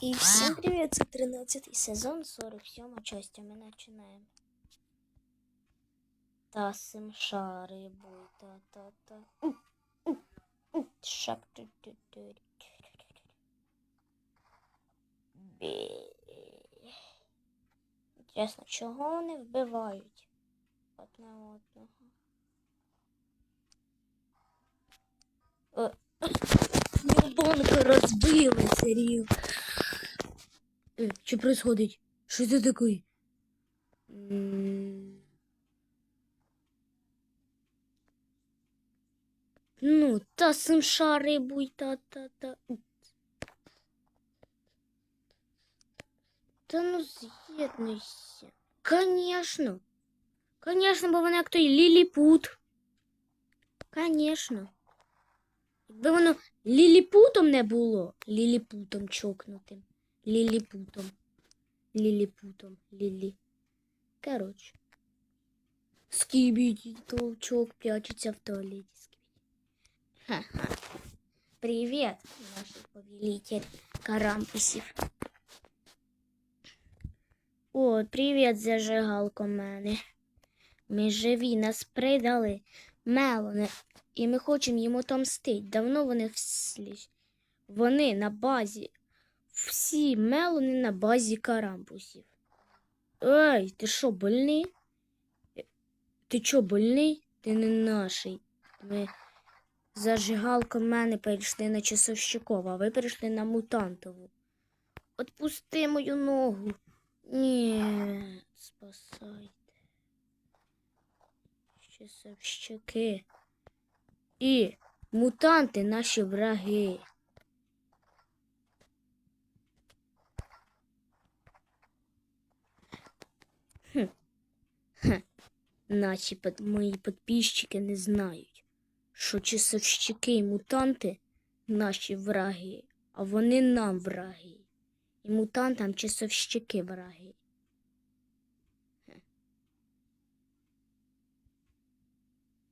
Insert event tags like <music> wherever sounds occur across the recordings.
И всем привет, это 13 сезон, 47 часть, мы начинаем. Тасим шари буй, та-та-та. Шап ту ту ту. Чесно, чого вони вбивають одне одного? Е, Ну, банка розбила, серйозно. Э, что происходит? Что это такое? М. Ну, та сим шари буй, та та та. Та ну з'єднуйся. Конечно. Конечно, бо вона як той ліліпут. Конечно. Якби воно ліліпутом не було, ліліпутом чокнутим. Ліліпутом. Ліліпутом. Лілі. Коротше. Скібіді толчок прячется в. Скибиди. Ха-ха. Привет, наш повелитель карампусів. О, привіт, зажигалко мене. Ми живі, нас придали Мелоне, і ми хочемо їм отомстить. Давно вони вслі... Вони на базі. Всі мелони на базі карампусів. Ей, ти що, больний? Е, Ти чо, больний? Ти не наший. Ми зажигалко мене перейшли на часовщикова, а ви перейшли на мутантову. Отпусти мою ногу. Ні, спасайте. Часовщики. І мутанти наші враги. Наші под... мої підписчики не знають, що часовщики і мутанти наші враги, а вони нам враги. І мутантам часовщики враги.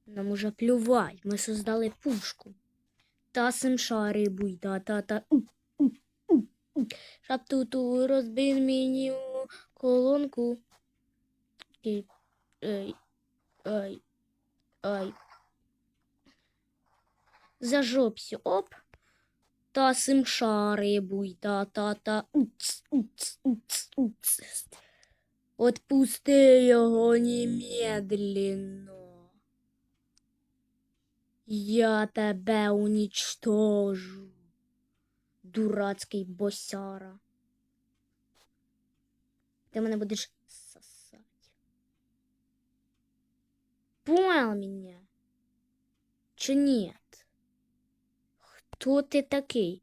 Нам уже плювать, ми создали пушку. Тасим шари буй, та та та. Шаптуту розбив мені колонку. І, ей, ай, ай. Зажопся, оп. Тасим шари буй, та та та. Уц, уц, уц, уц. Отпусти його немедленно. Я тебе уничтожу, дурацький босяра. Ти мене будеш сосать. Понял меня? Чи нет? Хто ти такий?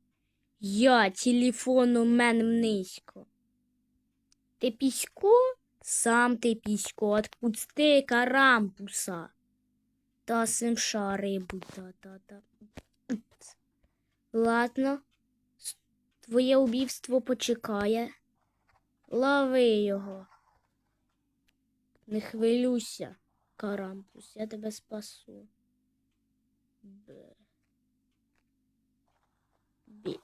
Я телефоном низько. Ти пісько? Сам ти пісько, отпусти карампуса. Та сим шари та та та. Ладно, твоє убивство почекає. Лови його. Не хвилюйся, карампус, я тебе спасу. Б. Бі.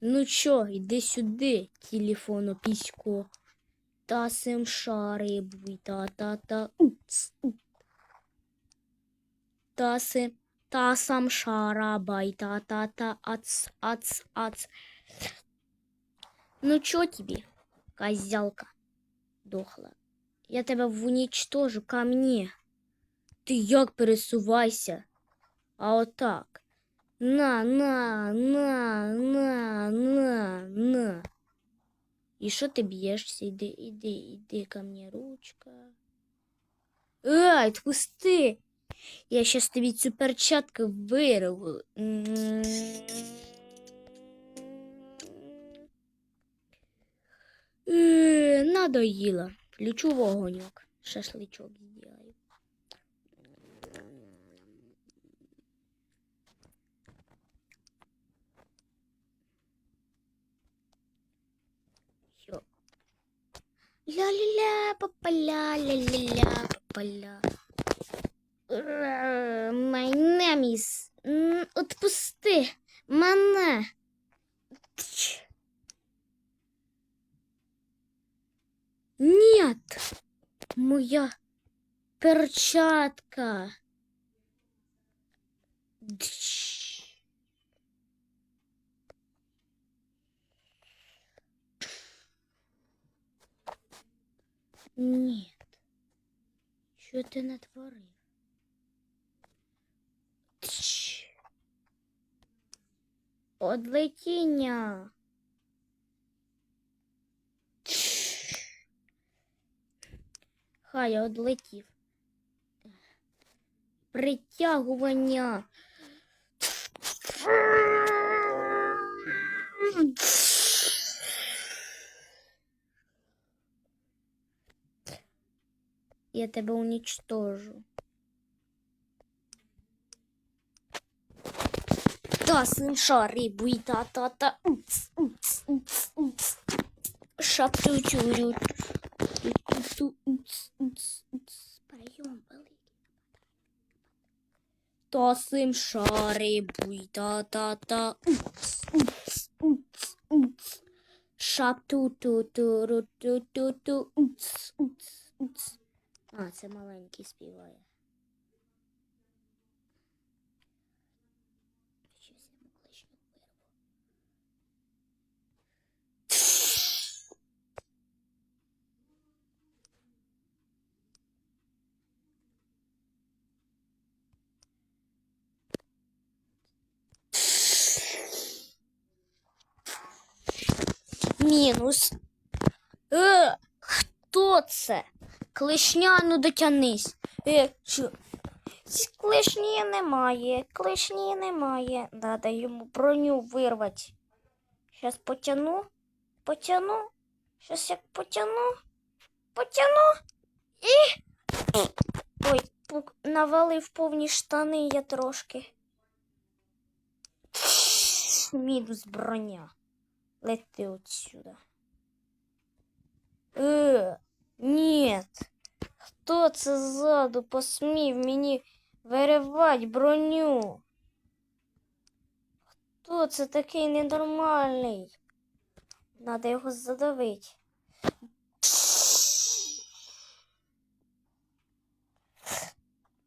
Ну чо, йди сюди, телефону пісько. Та сим шари буй, та та та. Уц, уц. Таси, тасам шарабай, та та та ац, ац, ац. Ну чё тебе, козялка дохла? Я тебе уничтожу ко мне. Ти як пересувайся? А отак. На, на, на, на, на, на. І що ти б'єшся? Іди, іди, іди ко мне, ручка. Ай, отпусти! Я щас тобі цю перчатку вирву. Е, Надоїла. Включу вогоньок. Шашличок. Всё. Ля-ля-ля, папа-ля, ля-ля-ля, папа-ля. My name is... Отпусти мене. Нет, моя перчатка. Нет, що ты натворил? Одлетіння. Хай одлетів. Притягування. Я тебе уничтожу. Та шари буйта та та шапту ту уц уц уц. Та буйта та та шапту ту ту ту ту ту а, це маленький співає. Мінус. Е, хто це? Клешня, ну дотянись. Е, що? Клешні немає, клешні немає. Надо йому броню вирвати. Щас потяну, потяну. Щас як потяну, потяну і. Ой, пук, навалив повні штани я трошки. Мінус броня. Лети отсюда. Е, нет. Хто це ззаду посмів мені виривати броню? Хто це такий ненормальний? Надо його задавити.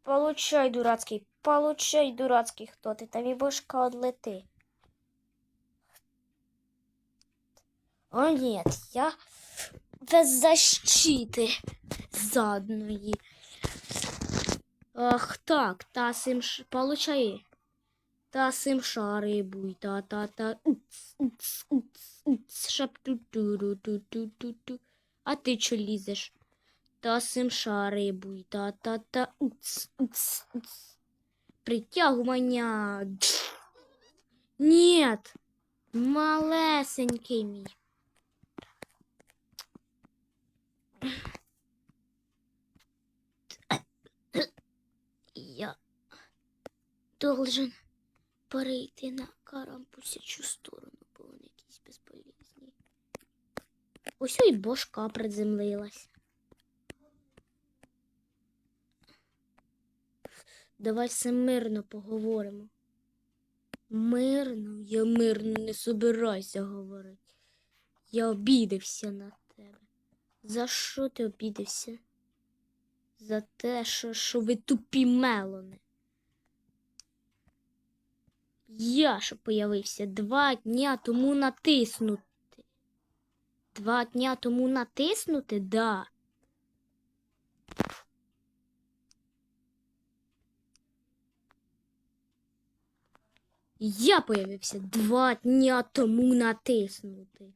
Получай, дурацький, получай, дурацький, хто ти там і башка одлети. О, нет, я без защиты задної. Ах так, та сим ш... получай. Та сим шари буй, та та та уц, уц, уц, уц, шапту ту ру ту ту ту ту. А ти чо лізеш? Та сим шари буй, та та та уц, уц, уц. Притягування. Нет, малесенький мій. Я должен перейти на карампусячу сторону, бо вони якісь безполезні. Ось і бошка приземлилась. Давай все мирно поговоримо. Мирно? Я мирно не собираюся говорити. Я обідався на. За що ти обідався? За те, що, що ви тупі мелони. Я що появився два дня тому натиснути. Два дня тому натиснути, да. Я появився два дня тому натиснути.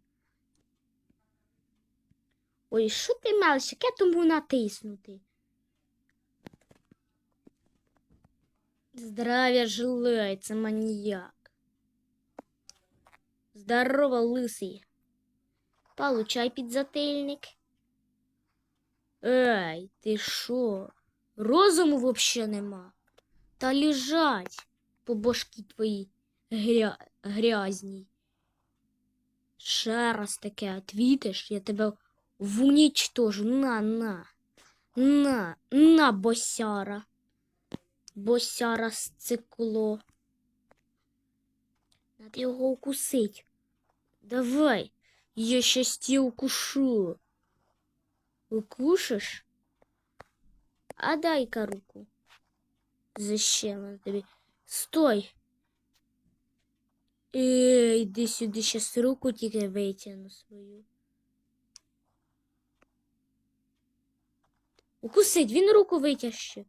Ой, що ти мелиш, яке тому натиснути? Здравия желаю, це маньяк. Здорово, лисий. Получай підзатильник. Ей, ти що? Розуму вообще нема. Та лежать по башки твої гря... грязній. Ще раз таке отвітиш, я тебе вунічтожу. На, на. На, на, босяра. Босяра сцикло. Надо його укусить. Давай, я щас тебе укушу. Укушиш? А дай-ка руку. Зачем тобі? Стой. Ей, іди сюди, щас руку тільки витягну свою. Укусить, він руку витягще.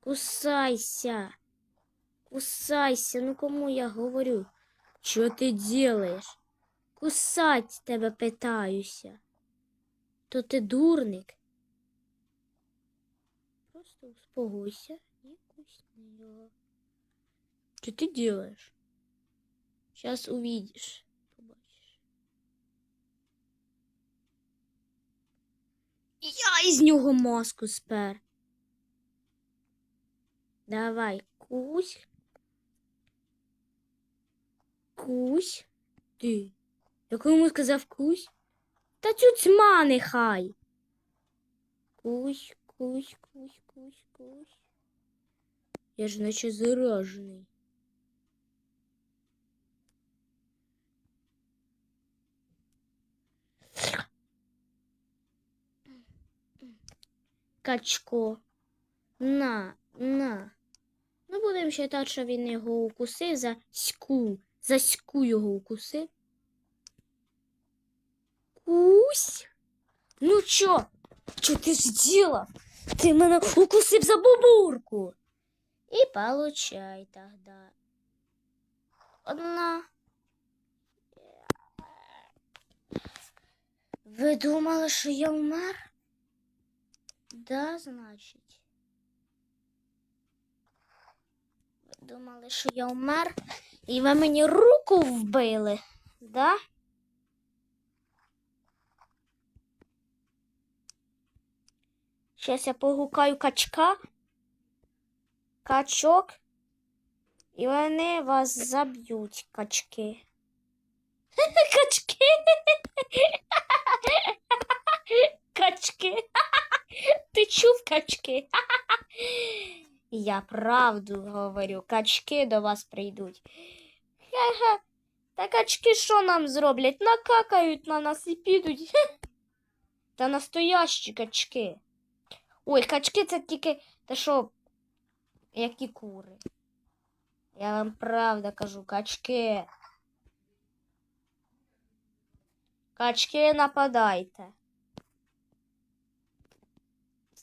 Кусайся. Кусайся, ну кому я говорю? Що ти делаєш? Кусать тебе питаюся. То ти дурник. Просто успокойся и кусни его. Что ты делаешь? Сейчас увидишь. Побачиш. Я із нього маску спер. Давай, кусь. Кусь. Ти. Я йому сказав кусь? Та тюцьма нехай. Кусь, кусь, кусь, кусь, кусь. Я ж наче заражений. Качко. На, на. Ну, будемо вважати, що він його укусив за ську. За ську його укусив. Кусь? Ну чо? Чо ти зробив? Ти мене укусив за бубурку. І получай тогда. Одна. Ви думали, що я вмер? Да, значить. Ви думали, що я вмер, і ви мені руку вбили, да? Щас я погукаю качка, качок, і вони вас заб'ють, качки. <laughs> Качки. <laughs> Качки. <laughs> <laughs> Ти чув качки? <laughs> Я правду говорю, качки до вас прийдуть. Ха-ха. Та качки що нам зроблять? Накакають на нас і підуть. <laughs> Та настоящі качки. Ой, качки це тільки те, що які кури. Я вам правда кажу, качки. Качки нападайте.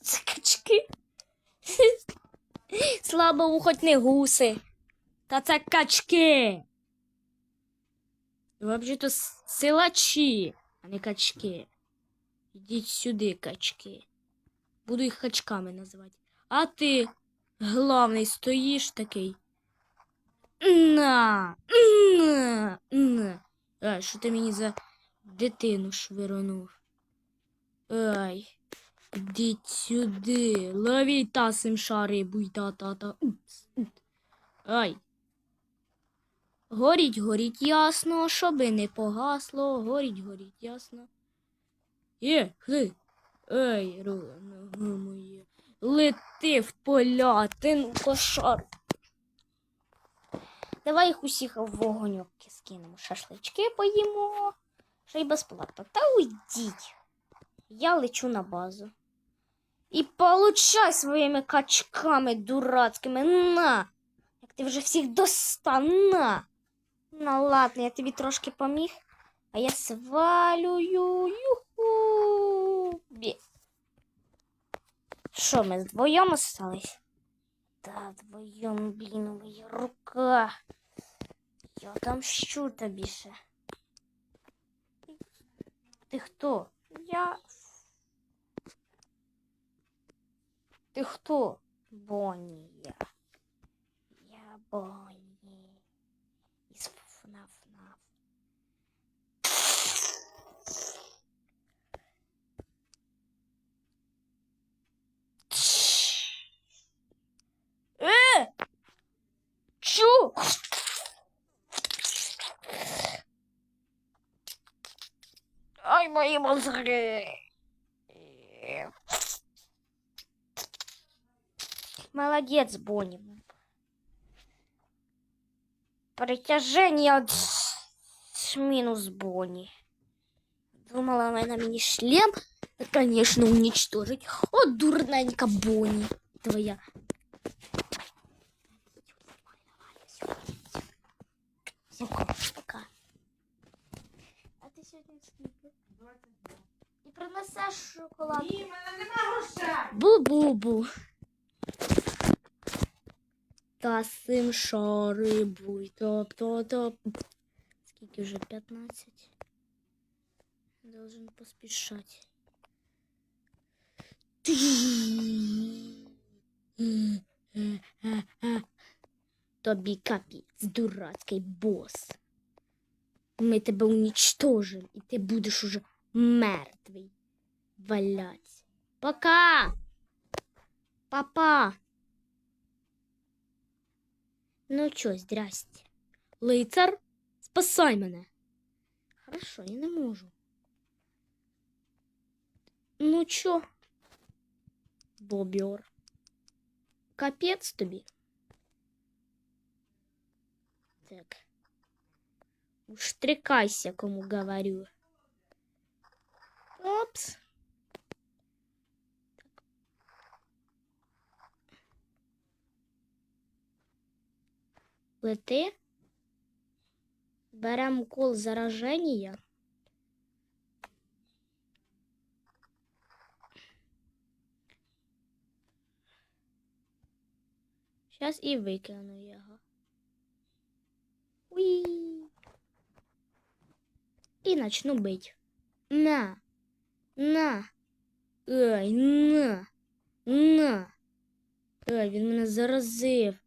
Це качки. <laughs> Слава Богу, хоч не гуси. Та це качки. Взагалі-то силачі, а не качки. Ідіть сюди, качки. Буду їх качками називати. А ти, главний, стоїш такий. На, на, на. А, що ти мені за дитину швиронув? Ай, ідіть сюди. Ловіть тасим шари, буйта тата. Упс, упс. Ай. Горіть, горіть ясно, щоби не погасло. Горіть, горіть ясно. Є, хли. Ай, нога моє. Лети в поля, ти ну кошар. Давай їх усіх в вогоньок скинемо. Шашлички поїмо. Ще й безплатно. Та уйдіть. Я лечу на базу. І получай своїми качками дурацькими. На! Як ти вже всіх достав, на! Ну ладно, я тобі трошки поміг, а я свалюю. Юху. Бі. Що, ми вдвоєм остались? Да, вдвоєм, блін, моя рука. Я отомщу тобі ще. Ти хто? Я. Ти хто? Бонні я. Бонні. Із ФНАФ-ФНАФ. Е! Чу? Ай, мої мозги. Молодец, Бонни. Притяжение от минус Бонни. Думала, она на мені шлем Конечно, уничтожить. О, дурненька Бонни твоя. Все, пока. А ти сьогодні скільки? І принесеш шоколад. Ні, в мене нема грошей. Бу-бу-бу. Та сим шарибуй. Топ-топ-топ. Скільки вже? 15. Должен поспішати. Тобі капець, дурацький бос. Ми тебе уничтожим, і ти будеш уже мертвий. Валять. Пока! Папа! Ну чо, здрасте. Лицар, спасай мене. Хорошо, я не можу. Ну чо? Бобер. Капець тобі. Так. Уштрикайся, кому говорю. Опс. Лети. Беремо укол зараження. Зараз і викину його. Уі. І начну бить. На. На. Ой, на. На. Ой, він мене заразив.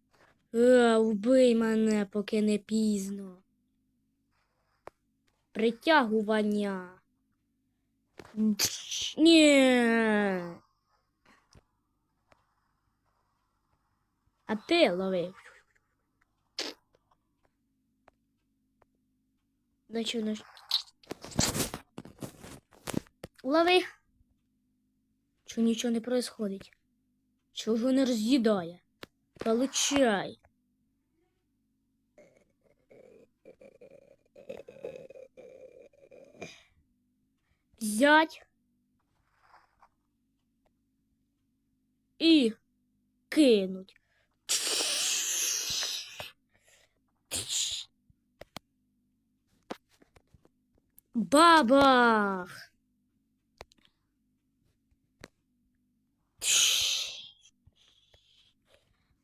А, вбий мене, поки не пізно. Притягування. Ні. А ти лови. Да чого наш... Лови. Чого нічого не происходить? Чого не роз'їдає? Получай. Взять. І кинуть. Бабах.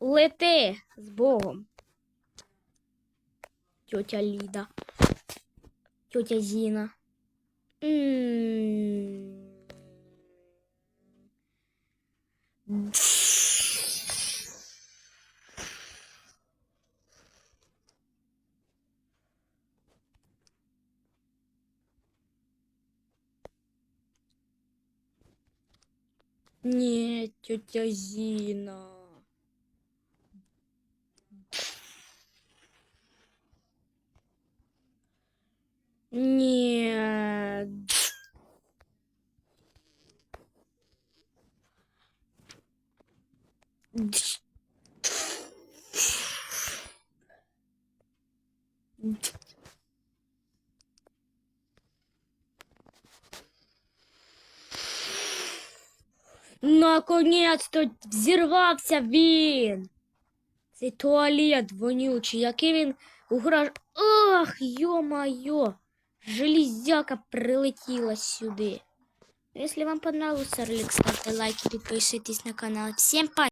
Лети з Богом. Тетя Ліда. Тетя Зіна. М. Ні, тетя Зіна. Наконець-то взірвався він. Цей туалет вонючий, який він уграж. Ах, йо-моє! Железяка прилетіла сюди. Если вам понравился ролик, ставьте лайки, подписывайтесь на канал. Всем пока!